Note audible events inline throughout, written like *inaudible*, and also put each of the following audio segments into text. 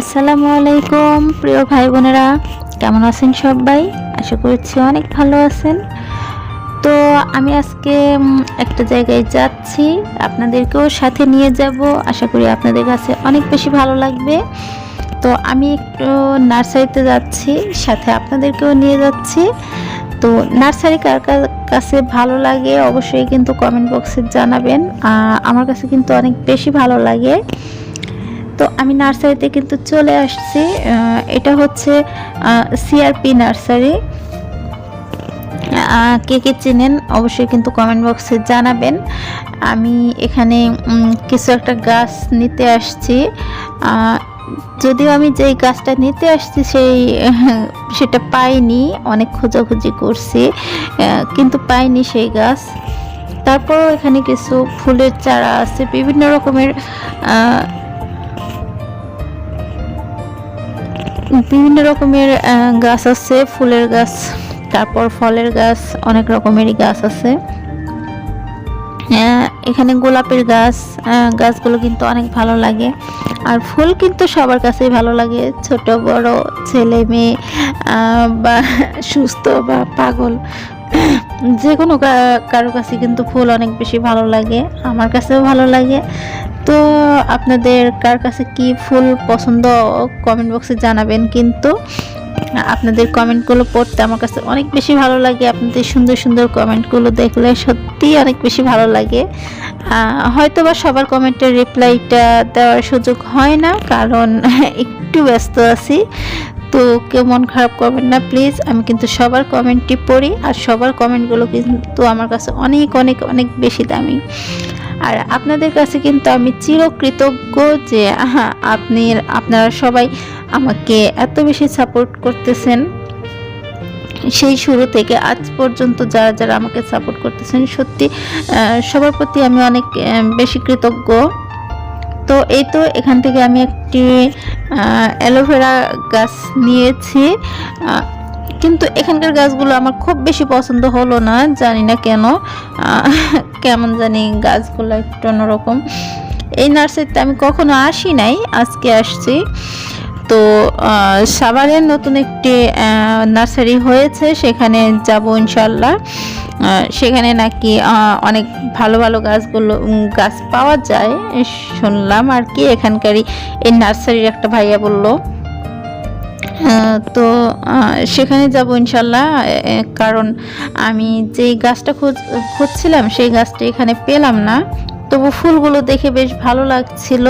আসসালামু আলাইকুম, প্রিয় ভাই বোনেরা কেমন আছেন সবাই? আশা করছি অনেক ভালো আছেন। তো আমি আজকে একটা জায়গায় যাচ্ছি। আপনাদেরকেও সাথে নিয়ে যাব। আশা করি আপনাদের কাছে অনেক বেশি ভালো লাগবে। তো আমি একটু নার্সারিতে যাচ্ছি, সাথে আপনাদেরকেও নিয়ে যাচ্ছি। তো নার্সারি কার কাছে ভালো লাগে অবশ্যই কিন্তু কমেন্ট বক্সে জানাবেন। আমার কাছে কিন্তু অনেক বেশি ভালো লাগে। তো আমি নার্সারিতে কিন্তু চলে আসছি এটা হচ্ছে সিআরপি নার্সারি। কে কে চেনেন অবশ্যই কিন্তু কমেন্ট বক্সে জানাবেন। আমি এখানে কিছু একটা গাছ নিতে আসছি। যদিও আমি যেই গাছটা নিতে আসছি সেই, *laughs* সেটা পাইনি, অনেক খোঁজাখুঁজি করছি কিন্তু পাইনি সেই গাছ। তারপরও এখানে কিছু ফুলের চারা আছে, বিভিন্ন রকমের বিভিন্ন রকমের গাছ আছে। ফুলের গাছ, তারপর ফলের গাছ, অনেক রকমেরই গাছ আছে। এখানে গোলাপের গাছ গাছগুলো কিন্তু অনেক ভালো লাগে। আর ফুল কিন্তু সবার কাছেই ভালো লাগে। ছোট, বড়, ছেলে, মেয়ে বা সুস্থ বা পাগল। যে কোনো কারও কাছে কিন্তু ফুল অনেক বেশি ভালো লাগে, আমার কাছেও ভালো লাগে। তো আপনাদের কার কাছে কি ফুল পছন্দ কমেন্ট বক্সে জানাবেন কিন্তু। আপনাদের কমেন্টগুলো পড়তে আমার কাছে অনেক বেশি ভালো লাগে, আপনাদের সুন্দর সুন্দর কমেন্টগুলো দেখলে সত্যিই অনেক বেশি ভালো লাগে। হয়তো বা সবার কমেন্টের রিপ্লাইটা দেওয়ার সুযোগ হয় না, কারণ *laughs* একটু ব্যস্ত আছি। তো কেউ মন খারাপ করবেন না প্লিজ আমি কিন্তু সবার কমেন্টটি পড়ি আর সবার কমেন্টগুলো কিন্তু আমার কাছে অনেক অনেক অনেক বেশি দামি। আর আপনাদের কাছে কিন্তু আমি চিরকৃতজ্ঞ যে হ্যাঁ আপনি, আপনারা সবাই আমাকে এত বেশি সাপোর্ট করতেছেন। সেই শুরু থেকে আজ পর্যন্ত যারা যারা আমাকে সাপোর্ট করতেছেন, সত্যি সবার প্রতি আমি অনেক বেশি কৃতজ্ঞ। তো এই তো এখান থেকে আমি একটি অ্যালোভেরা গাছ নিয়েছি। কিন্তু এখানকার গাছগুলো আমার খুব বেশি পছন্দ হলো না, জানি না কেন। কেমন জানি গাছগুলো একটু অন্যরকম। এই নার্সারিতে আমি কখনো আসি নাই, আজকে আসছি। তো সাভারের নতুন একটি নার্সারি হয়েছে, সেখানে যাব ইনশাল্লাহ সেখানে নাকি অনেক ভালো ভালো গাছগুলো গাছ পাওয়া যায়, শুনলাম আর কি, এখানকারই এই নার্সারির একটা ভাইয়া বলল। তো সেখানে যাব ইনশাল্লাহ কারণ আমি যেই গাছটা খোঁজ, খুঁজছিলাম, সেই গাছটা এখানে পেলাম না। তবু ফুলগুলো দেখে বেশ ভালো লাগছিল।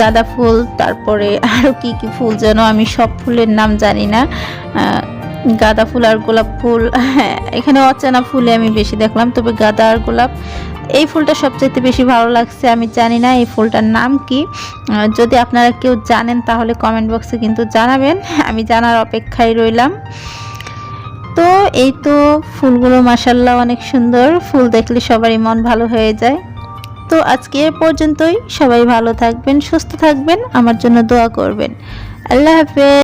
গাঁদা ফুল তারপরে আরও কি কি ফুল যেন আমি সব ফুলের নাম জানি না। গাঁদা ফুল আর গোলাপ ফুল হ্যাঁ, এখানে অচেনা ফুলে আমি বেশি দেখলাম তবে গাঁদা আর গোলাপ এই ফুলটা সবচেয়ে বেশি ভালো লাগছে আমি জানি না এই ফুলটার নাম কি। যদি আপনারা কেউ জানেন তাহলে কমেন্ট বক্সে কিন্তু জানাবেন আমি জানার অপেক্ষায় রইলাম। তো এই তো ফুলগুলো মাসাল্লাহ অনেক সুন্দর। ফুল দেখলে সবারই মন ভালো হয়ে যায়। তো আজকে এ পর্যন্তই। সবাই ভালো থাকবেন, সুস্থ থাকবেন, আমার জন্য দোয়া করবেন। আল্লাহ হাফেজ।